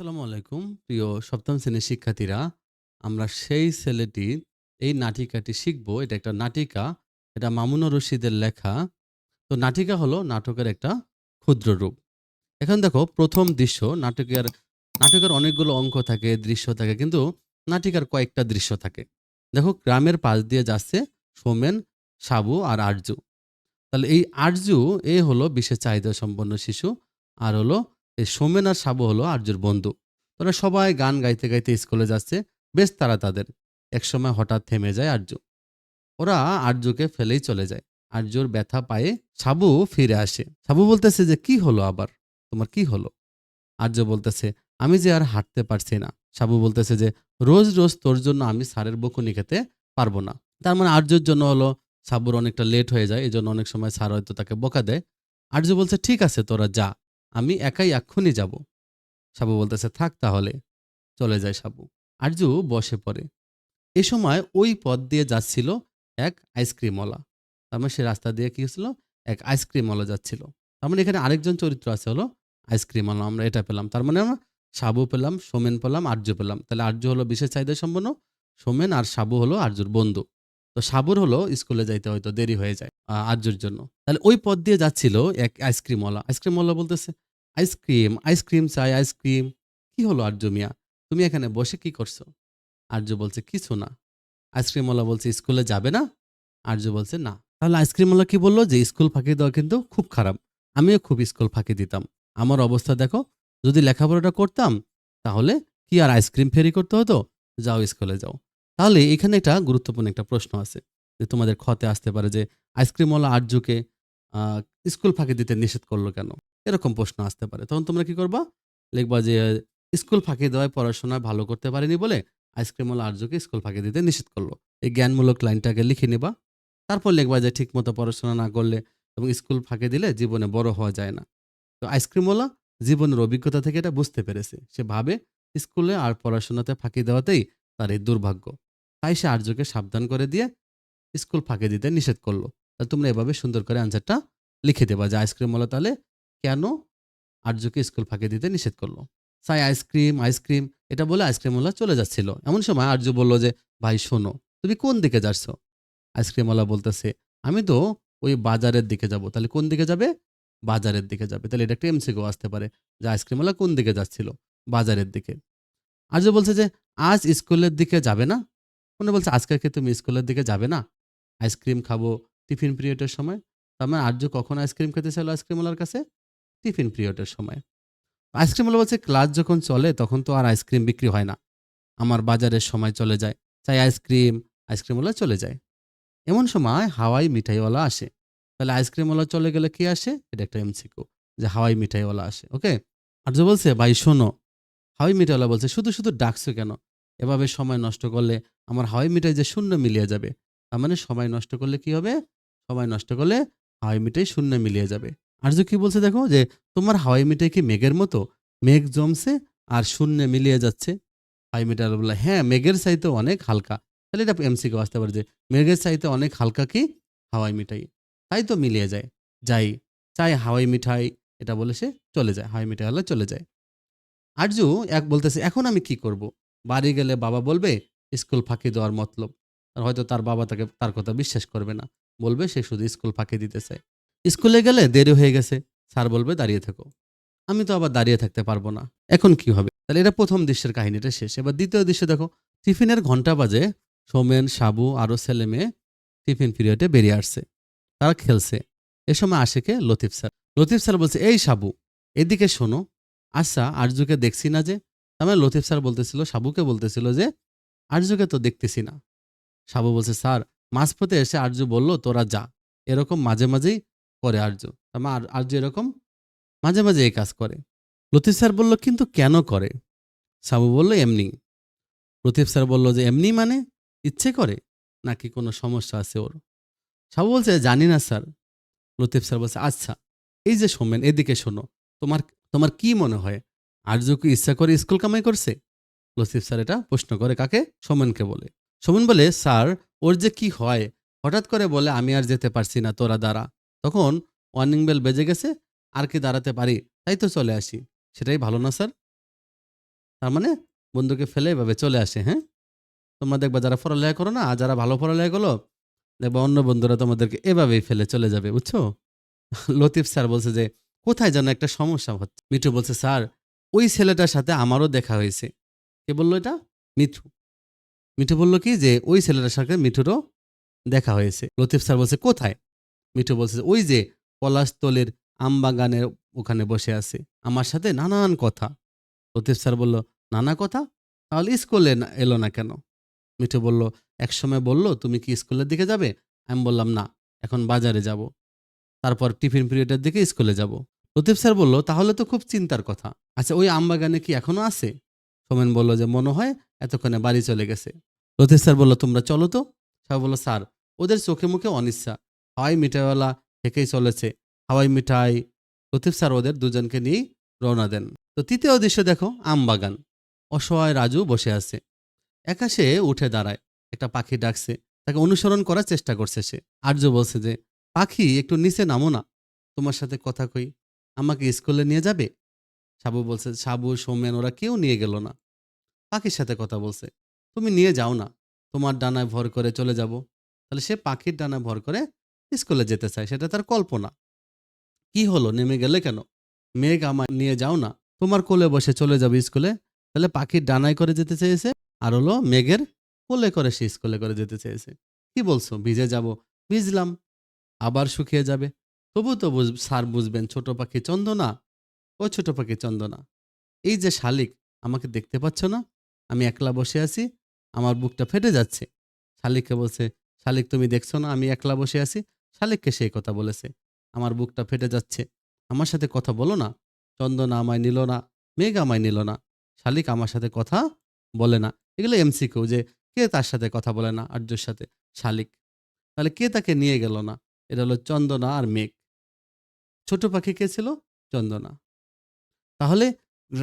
আসসালামু আলাইকুম, প্রিয় সপ্তম শ্রেণির শিক্ষার্থীরা। আমরা সেই ছেলেটি, এই নাটিকাটি শিখব। এটা একটা নাটিকা, এটা মামুনুর রশিদের লেখা। তো নাটিকা হলো নাটকের একটা ক্ষুদ্র রূপ। এখন দেখো, প্রথম দৃশ্য, নাটকের নাটকের অনেকগুলো অঙ্ক থাকে, দৃশ্য থাকে, কিন্তু নাটিকার কয়েকটা দৃশ্য থাকে। দেখো, গ্রামের পাশ দিয়ে যাচ্ছে সোমেন, সাবু আর আরজু। তাহলে এই আরজু, এ হলো বিশেষ চাহিদা সম্পন্ন শিশু, আর হলো এই সোমেন আর সাবু হলো আর্যর বন্ধু। তোরা সবাই গান গাইতে গাইতে স্কুলে যাচ্ছে, বেশ তারা তাদের। একসময় হঠাৎ থেমে যায় আর্য। ওরা আর্যকে ফেলেই চলে যায়। আর্যর ব্যথা পায়ে সাবু ফিরে আসে। সাবু বলতেছে যে, কি হলো আবার? তোমার কি হলো? আর্য বলতেছে, আমি যে আর হাঁটতে পারছি না। সাবু বলতেছে যে, রোজ রোজ তোর জন্য আমি সারের বকুনি খেতে পারব না। তার মানে আর্যর জন্য হলো সাবুর অনেকটা লেট হয়ে যায়। এই জন্য অনেক সময় স্যার হয়তো তাকে বকা দেয়। আর্য বলছে, ঠিক আছে, তোরা যা। আমি একাই এক্ষুনি যাব। সাবু বলতেছে, থাক তাহলে, চলে যায় সাবু। আরজু বসে পড়ে। এ সময় ওই পথ দিয়ে যাচ্ছিল এক আইসক্রিমওয়ালা। তার মানে সে রাস্তা দিয়ে কি হচ্ছিল? এক আইসক্রিমওয়ালা যাচ্ছিল। তার মানে এখানে আরেকজন চরিত্র আছে হলো আইসক্রিমওয়ালা। আমরা এটা পেলাম। তার মানে আমরা সাবু পেলাম, সোমেন পেলাম আর্য পেলাম। তাহলে আর্য হলো বিশেষ চাহিদা সম্পন্ন সোমেন আর সাবু হলো আর্যর বন্ধু। তো সাবুর হলো স্কুলে যাইতে হয়তো দেরি হয়ে যায় আর্যর জন্য। তাহলে ওই পথ দিয়ে যাচ্ছিল এক আইসক্রিমওয়ালা। আইসক্রিমওয়ালা বলতেছে, আইসক্রিম আইসক্রিম চাই, আইসক্রিম। কি হলো আর্য মিয়া? তুমি এখানে বসে কি করছ? আর্য বলছে, কিছু না। আইসক্রিমওয়ালা বলছে, স্কুলে যাবে না? আর্য বলছে, না। তাহলে আইসক্রিমওয়ালা কি বলল যে, স্কুল ফাঁকি দেওয়া কিন্তু খুব খারাপ। আমিও খুব স্কুল ফাঁকি দিতাম। আমার অবস্থা দেখো, যদি লেখাপড়াটা করতাম, তাহলে কি আর আইসক্রিম ফেরি করতে হতো? যাও স্কুলে যাও। তাহলে এখানে একটা গুরুত্বপূর্ণ একটা প্রশ্ন আছে যে তোমাদের ক্ষতে আসতে পারে যে আইসক্রিমওয়ালা আর্যকে স্কুল ফাঁকি দিতে নিষেধ করল কেন? এরকম প্রশ্ন আসতে পারে। তখন তোমরা কি করবা? লিখবা যে, স্কুল ফাঁকি দেওয়ায় পড়াশোনা ভালো করতে পারেনি বলে আইসক্রিমওয়ালা আর্যকে স্কুল ফাঁকি দিতে নিষেধ করল। এই জ্ঞানমূলক লাইনটাকে লিখে নিবা। তারপর লিখবা যে ঠিক মতো পড়াশোনা না করলে এবং স্কুল ফাঁকি দিলে জীবনে বড় হওয়া যায় না। তো আইসক্রিমওয়ালা জীবনের অভিজ্ঞতা থেকে এটা বুঝতে পেরেছে। সে ভাবে স্কুলে আর পড়াশোনাতে ফাঁকি দেওয়াতেই তার এই দুর্ভাগ্য। তাই সে আর্যকে সাবধান করে দিয়ে স্কুল ফাঁকে দিতে নিষেধ করল। তোমরা এভাবে সুন্দর করে আনসারটা লিখে দেবা যে আইসক্রিমওয়ালা তাহলে কেন আর্যকে স্কুল ফাঁকি দিতে নিষেধ করল। সাই আইসক্রিম আইসক্রিম, এটা বলে আইসক্রিমওয়ালা চলে যাচ্ছিল। এমন সময় আর্য বলল যে, ভাই, শোনো, তুমি কোন দিকে যাচ্ছ? আইসক্রিমওয়ালা বলতেছে, আমি তো ওই বাজারের দিকে যাব। তাহলে কোন দিকে যাবে? বাজারের দিকে যাবে। তাহলে এটা একটা এমসিকেও আসতে পারে যে আইসক্রিমওয়ালা কোন দিকে যাচ্ছিল? বাজারের দিকে। আর্য বলছে যে, আজ স্কুলের দিকে যাবে না? মনে বলছে আজকে কি তুমি স্কুলের দিকে যাবে না? আইসক্রিম খাব টিফিন পিরিয়ডের সময়? তার মানে আর্য কখন আইসক্রিম খেতে চাইলো আইসক্রিমওয়ালার কাছে? টিফিন পিরিয়ডের সময়। আইসক্রিমওয়ালা বলছে, ক্লাস যখন চলে, তখন তো আর আইসক্রিম বিক্রি হয় না। আমার বাজারের সময় চলে যায়। চাই আইসক্রিম, আইসক্রিমওয়ালা চলে যায়। এমন সময় হাওয়াই মিঠাইওয়ালা আসে। তাহলে আইসক্রিমওয়ালা চলে গেলে কি আসে? এটা একটা এমসিকিউ, যে হাওয়াই মিঠাইওয়ালা আসে, ওকে? আর্য বলছে, ভাই, শোনো। হাওয়াই মিঠাইওয়ালা বলছে, শুধু শুধু ডাকছো কেন? এভাবে সময় নষ্ট করলে আমার হাওয়াই মিঠাই যে শূন্য মিলিয়ে যাবে, তার মানে সময় নষ্ট করলে কি হবে? সময় নষ্ট করলে হাওয়াই মিঠাই শূন্য মিলিয়ে যাবে। আর যে কি বলছে দেখো যে, তোমার হাওয়াই মিঠাই কি মেঘের মতো? মেঘ জমছে আর শূন্যে মিলিয়ে যাচ্ছে। হাওয়াই মিঠাই বলল হ্যাঁ মেঘের চাইতে অনেক হালকা। তাহলে এটা এমসিকে আসতে পারে যে, মেঘের চাইতে অনেক হালকা কি? হাওয়াই মিঠাই। তাই তো মিলিয়ে যায়। যাই, চাই হাওয়াই মিঠাই, এটা বলে সে চলে যায়। হাওয়াই মিঠাই হলে চলে যায়। আরজু এক বলতেছে, এখন আমি কি করব? বাড়ি গেলে বাবা বলবে, স্কুল ফাঁকি দেওয়ার মতলব। হয়তো তার বাবা তাকে, তার কথা বিশ্বাস করবে না। বলবে, সে শুধু স্কুল ফাঁকি দিতে চায় স্কুলে গেলে দেরি হয়ে গেছে। স্যার বলবে, দাঁড়িয়ে থাকো। আমি তো আবার দাঁড়িয়ে থাকতে পারব না। এখন কি হবে? তাহলে এটা প্রথম দৃশ্যের কাহিনীটা শেষ। এবার দ্বিতীয় দৃশ্য দেখো, টিফিনের ঘণ্টা বাজে। সোমেন, সাবু আরও ছেলে মেয়ে টিফিন পিরিয়ডে বেরিয়ে আসছে। তারা খেলছে। এ সময় আসে কে লতিফ স্যার লতিফ স্যার বলছে, এই সাবু, এদিকে শোনো। আচ্ছা আরজুকে দেখছি না যে তার মানে লতিফ স্যার বলতেছিল, সাবুকে বলতেছিল যে আরজুকে তো দেখতেছি না। সাবু বলছে, স্যার, মাঝপথে এসে আরজু বলল, তোরা যা। এরকম মাঝে মাঝেই করে আর্য। তার মানে আর- আরজু এরকম মাঝে মাঝে এই কাজ করে। লতিফ স্যার বলল, কিন্তু কেন করে? সাবু বলল, এমনি। লতিফ স্যার বলল যে, এমনি মানে ইচ্ছে করে? নাকি কোনো সমস্যা আছে ওর? সাবু বলছে, জানি না স্যার। লতিফ স্যার বলছে আচ্ছা এই যে সোমেন এদিকে শোনো। তোমার তোমার কি মনে হয়? আর্য কি ইচ্ছা করে স্কুল কামাই করছে? লতিফ স্যার এটা প্রশ্ন করে কাকে? সোমেনকে বলে। সোমেন বলে, স্যার, ওর যে কি হয়? হঠাৎ করে বলে, আমি আর যেতে পারছি না তোরা দাঁড়া তখন ওয়ার্নিং বেল বেজে গেছে, আর কি দাঁড়াতে পারি? তাই তো চলে আসি। সেটাই ভালো না, স্যার? তার মানে বন্ধুকে ফেলে এভাবে চলে আসে হ্যাঁ? তোমরা দেখবা যারা পড়ালেখা করো না যারা ভালো পড়ালেখা করো, দেখবা অন্য বন্ধুরা তোমাদেরকে এভাবেই ফেলে চলে যাবে, বুঝছ? লতিফ স্যার বলছে যে, কোথায় যেন একটা সমস্যা হচ্ছে। মিঠু বলছে, স্যার ওই ছেলেটার সাথে আমারও দেখা হয়েছে। কে বলল এটা? মিঠু। মিঠু বলল কি যে, ওই ছেলেটার সাথে মিঠুরও দেখা হয়েছে। লতিফ স্যার বলছে, কোথায়? মিঠু বলছে, ওই যে পলাশতলের আমবাগানের ওখানে বসে আছে। আমার সাথে নানান কথা। লতিফ স্যার বলল, নানা কথা? তাহলে স্কুলে এলো না কেন? মিঠু বলল, একসময় বলল, তুমি কি স্কুলের দিকে যাবে? আমি বললাম, না, এখন বাজারে যাব। তারপর টিফিন পিরিয়ডের দিকে স্কুলে যাব। লতিফ স্যার বলল, তাহলে তো খুব চিন্তার কথা। আচ্ছা ওই আমবাগানে কি এখনও আছে? সোমেন বলল যে, মনে হয় এতক্ষণে বাড়ি চলে গেছে। লতিফ স্যার বলল, তোমরা চলো তো? সবাই বলল, স্যার, ওদের চোখে মুখে অনিচ্ছা। হাওয়াই মিঠাইওয়ালা থেকেই চলেছে। হাওয়াই মিঠাই। লতিফ স্যার ওদের দুজনকে নিয়েই রওনা দেন। তো তৃতীয় দৃশ্য দেখো আমবাগান অসহায় রাজু বসে আছে। একা সে উঠে দাঁড়ায়। একটা পাখি ডাকছে। তাকে অনুসরণ করার চেষ্টা করছে সে। আর্য বলছে যে, পাখি, একটু নিচে নামো না। তোমার সাথে কথা কই। আমাকে স্কুলে নিয়ে যাবে? সাবু বলছে, সাবু সৌমেন ওরা কেউ নিয়ে গেল না। পাখির সাথে কথা বলছে, তুমি নিয়ে যাও না, তোমার ডানায় ভর করে চলে যাব। তাহলে সে পাখির ডানায় ভর করে স্কুলে যেতে চায়, সেটা তার কল্পনা। কি হলো, নেমে গেলে কেন? মেঘ আমায় নিয়ে যাও না, তোমার কোলে বসে চলে যাবে স্কুলে? তাহলে পাখির ডানায় করে যেতে চেয়েছে, আর হলো মেঘের কোলে করে সে স্কুলে করে যেতে চেয়েছে। কি বলছো, ভিজে যাব, ভিজলাম, আবার শুকিয়ে যাবে। তবু তো স্যার বুঝবেন, ছোট পাখি চন্দনা ও ছোট পাখি চন্দনা। এই যে শালিক, আমাকে দেখতে পাচ্ছ না? আমি একলা বসে আছি, আমার বুকটা ফেটে যাচ্ছে। শালিককে বলছে, শালিক, তুমি দেখছ না? আমি একলা বসে আছি। শালিককে সেই কথা বলেছে। আমার বুকটা ফেটে যাচ্ছে। আমার সাথে কথা বলো না। চন্দনা আমায় নিল না, মেঘ আমায় নিল না। শালিক আমার সাথে কথা বলে না। এগুলো এমসিকিউ যে কে তার সাথে কথা বলে না আর্যর সাথে? শালিক। তাহলে কে তাকে নিয়ে গেল না? এটা হলো চন্দনা আর মেঘ। ছোট পাখি কে ছিল? চন্দনা। তাহলে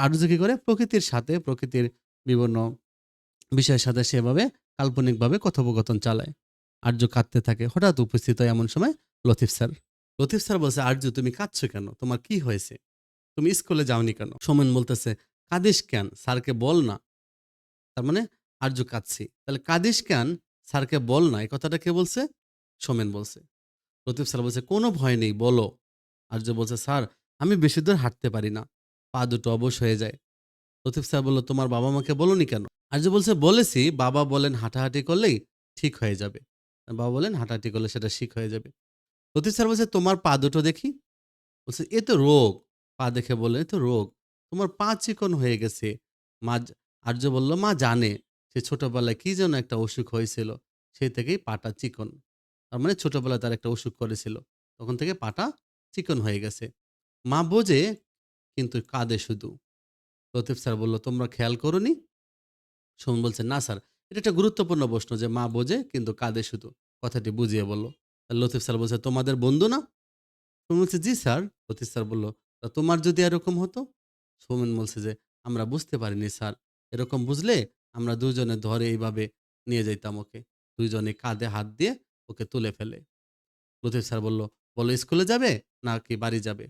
আর্য কি করে? প্রকৃতির সাথে, প্রকৃতির বিভিন্ন বিষয়ের সাথে সেভাবে কাল্পনিকভাবে কথোপকথন চালায়। আর্য কাঁদতে থাকে। হঠাৎ উপস্থিত হয় এমন সময় লতিফ স্যার। লতিফ স্যার বলছে আর্য তুমি কাঁদছো কেন? তোমার কি হয়েছে? তুমি স্কুলে যাওনি কেন? সোমেন বলতেছে, কাদিস কেন? স্যারকে বল না। তার মানে আর্য কাঁদছি। তাহলে কাদিস কেন? স্যারকে বল না। এই কথাটা কে বলছে? সোমেন বলছে। লতিফ স্যার বলছে, কোনো ভয় নেই, বলো। আর্য বলছে, স্যার, আমি বেশি দূর হাঁটতে পারি না। পা দুটো অবশ হয়ে যায়। লতিফ স্যার বলল, তোমার বাবা মাকে বলনি কেন? আর্য বলছে, বলেছি, বাবা বলেন হাঁটাহাঁটি করলেই ঠিক হয়ে যাবে। বাবা বলেন, হাঁটাহাঁটি করলে সেটা ঠিক হয়ে যাবে। লতিফ স্যার বলছে, তোমার পা দুটো দেখি? বলছে, এ তো রোগ। পা দেখে বললেন এ তো রোগ। তোমার পা চিকন হয়ে গেছে। মা আর্য বলল, মা জানে, সে ছোটবেলায় কি যেন একটা অসুখ হয়েছিল, সেই থেকেই পাটা চিকন। তার মানে ছোটবেলায় তার একটা অসুখ করেছিল। তখন থেকে পাটা চিকন হয়ে গেছে। মা বোঝে, কিন্তু কাঁদে শুধু। লতিফ স্যার বলল, তোমরা খেয়াল করনি? সোমন বলছে, না স্যার। এটা একটা গুরুত্বপূর্ণ প্রশ্ন যে মা বোঝে, কিন্তু কাঁদে শুধু। কথাটি বুঝিয়ে বলল। লতিফ স্যার বলছে, তোমাদের বন্ধু না? সোমন বলছে, জি স্যার। লতিফ স্যার বলল, তা তোমার যদি এরকম হতো? সৌমেন বলছে যে, আমরা বুঝতে পারিনি স্যার। এরকম বুঝলে আমরা দুজনে ধরে এইভাবে নিয়ে যাইতাম ওকে। দুইজনে কাঁধে হাত দিয়ে ওকে তুলে ফেলে। লতিফ স্যার বলল বলো স্কুলে যাবে নাকি বাড়ি যাবে?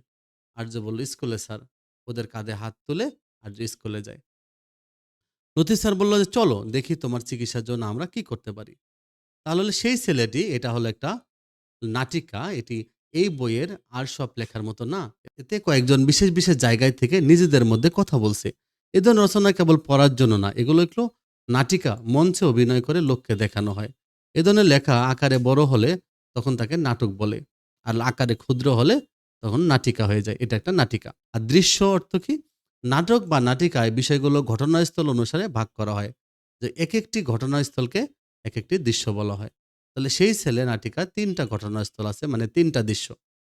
আর্য বলল, স্কুলে স্যার। ওদের কাঁধে হাত তুলে আর্য স্কুলে যায়। লতিফ স্যার বলল যে, চলো, দেখি তোমার চিকিৎসার জন্য আমরা কি করতে পারি। তাহলে সেই ছেলেটি, এটা হলো একটা নাটিকা, এটি এই বইয়ের আর সব লেখার মতো না। এতে কয়েকজন বিশেষ বিশেষ জায়গায় থেকে নিজেদের মধ্যে কথা বলছে। এ ধরনের রচনা কেবল পড়ার জন্য না, এগুলো একটু নাটিকা, মঞ্চে অভিনয় করে লোককে দেখানো হয়। এ ধরনের লেখা আকারে বড় হলে তখন তাকে নাটক বলে। আর আকারে ক্ষুদ্র হলে তখন নাটিকা হয়ে যায়। এটা একটা নাটিকা। আর দৃশ্য অর্থ কি? নাটক বা নাটিকায় বিষয়গুলো ঘটনাস্থল অনুসারে ভাগ করা হয়। যে এক একটি ঘটনাস্থলকে এক একটি দৃশ্য বলা হয়। তাহলে সেই ছেলে নাটিকা তিনটা ঘটনাস্থল আছে মানে তিনটা দৃশ্য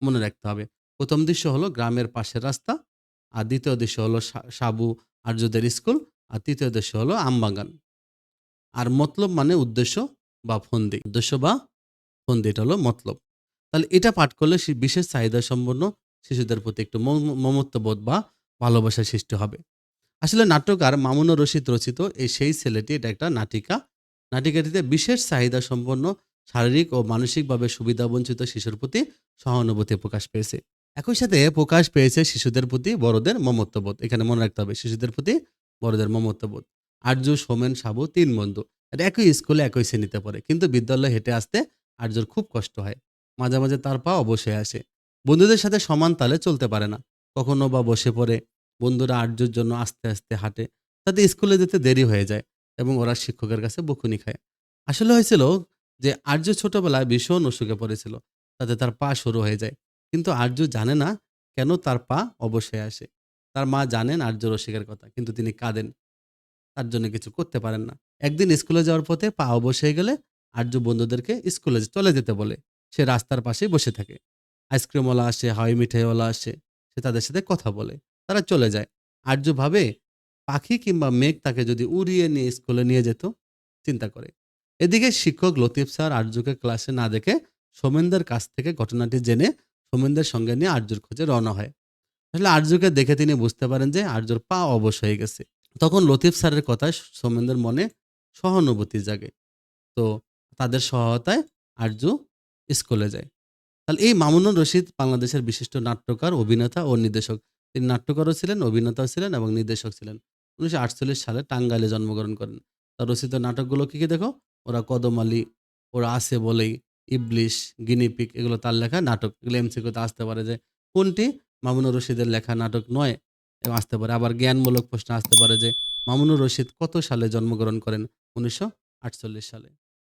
মনে রাখতে হবে। প্রথম দৃশ্য হলো গ্রামের পাশের রাস্তা, আর দ্বিতীয় দৃশ্য হলো সাবু আর্যদের স্কুল, আর তৃতীয় দৃশ্য হলো আমবাগান আর মতলব মানে উদ্দেশ্য বা ফন্দি। উদ্দেশ্য বা ফন্দি এটা হলো মতলব। তাহলে এটা পাঠ করলে বিশেষ চাহিদা সম্পন্ন শিশুদের প্রতি একটু মম- মমত্ববোধ বা ভালোবাসা সৃষ্টি হবে। আসলে নাট্যকার মামুনুর রশিদ রচিত এই সেই ছেলেটি এটা একটা নাটিকা। নাটিকাটিতে বিশেষ চাহিদা সম্পন্ন শারীরিক ও মানসিকভাবে সুবিধাবঞ্চিত শিশুর প্রতি সহানুভূতি প্রকাশ পেয়েছে। একই সাথে প্রকাশ পেয়েছে শিশুদের প্রতি বড়দের মমত্ববোধ এখানে মনে রাখতে হবে, শিশুদের প্রতি বড়দের মমত্ববোধ আর্য, সোমেন, সাবু তিন বন্ধু। একই স্কুলে একই শ্রেণীতে পড়ে, কিন্তু বিদ্যালয়ে হেঁটে আসতে আর্যর খুব কষ্ট হয়। মাঝে মাঝে তার পা অবশ্যই আসে। বন্ধুদের সাথে সমান তালে চলতে পারে না। কখনো বা বসে পড়ে। বন্ধুরা আর্যর জন্য আস্তে আস্তে হাঁটে। তাতে স্কুলে যেতে দেরি হয়ে যায় এবং ওরা শিক্ষকের কাছে বকুনি খায়। আসলে হয়েছিল যে আর্য ছোটবেলায় ভীষণ অসুখে পড়েছিল। তাতে তার পা শুরু হয়ে যায়। কিন্তু আর্য জানে না কেন তার পা অবশ্যই আসে। তার মা জানেন আর্য অসুখের কথা, কিন্তু তিনি কাঁদেন। তার জন্য কিছু করতে পারেন না। একদিন স্কুলে যাওয়ার পথে পা অবশ হয়ে গেলে আর্য বন্ধুদেরকে স্কুলে চলে যেতে বলে। সে রাস্তার পাশেই বসে থাকে। আইসক্রিমওয়ালা আসে হাওয়াই মিঠাইওয়ালা আসে, সে তাদের সাথে কথা বলে, তারা চলে যায়। আর্য ভাবে পাখি কিংবা মেঘ তাকে যদি উড়িয়ে নিয়ে স্কুলে নিয়ে যেত, চিন্তা করে। এদিকে শিক্ষক লতিফ স্যার আর্যকে ক্লাসে না দেখে সোমেনদের কাছ থেকে ঘটনাটি জেনে সোমেনদের সঙ্গে নিয়ে আর্যর খোঁজে রওনা হয়। আসলে আর্যকে দেখে তিনি বুঝতে পারেন যে আর্যর পা অবশ হয়ে গেছে। তখন লতিফ স্যারের কথায় সোমেনদের মনে সহানুভূতি জাগে। তো তাদের সহায়তায় আর্য স্কুলে যায়। তাহলে এই মামুনুর রশিদ বাংলাদেশের বিশিষ্ট নাট্যকার, অভিনেতা ও নির্দেশক। তিনি নাট্যকারও ছিলেন, অভিনেতাও ছিলেন এবং নির্দেশক ছিলেন। উনিশশো আটচল্লিশ সালে টাঙ্গাইলে জন্মগ্রহণ করেন। তার রচিত নাটকগুলো কি কি দেখো? ওরা কদম আলী, ওরা আছে বলেই, ইবলিশ গিনিপিক এগুলো তার লেখা নাটক। এগুলো এমসিকিউতে আসতে পারে যে কোনটি? মামুনুর রশিদের লেখা নাটক নয় এবং আসতে পারে। আবার জ্ঞানমূলক প্রশ্ন আসতে পারে যে মামুনুর রশিদ কত সালে জন্মগ্রহণ করেন? উনিশশো আটচল্লিশ সালে।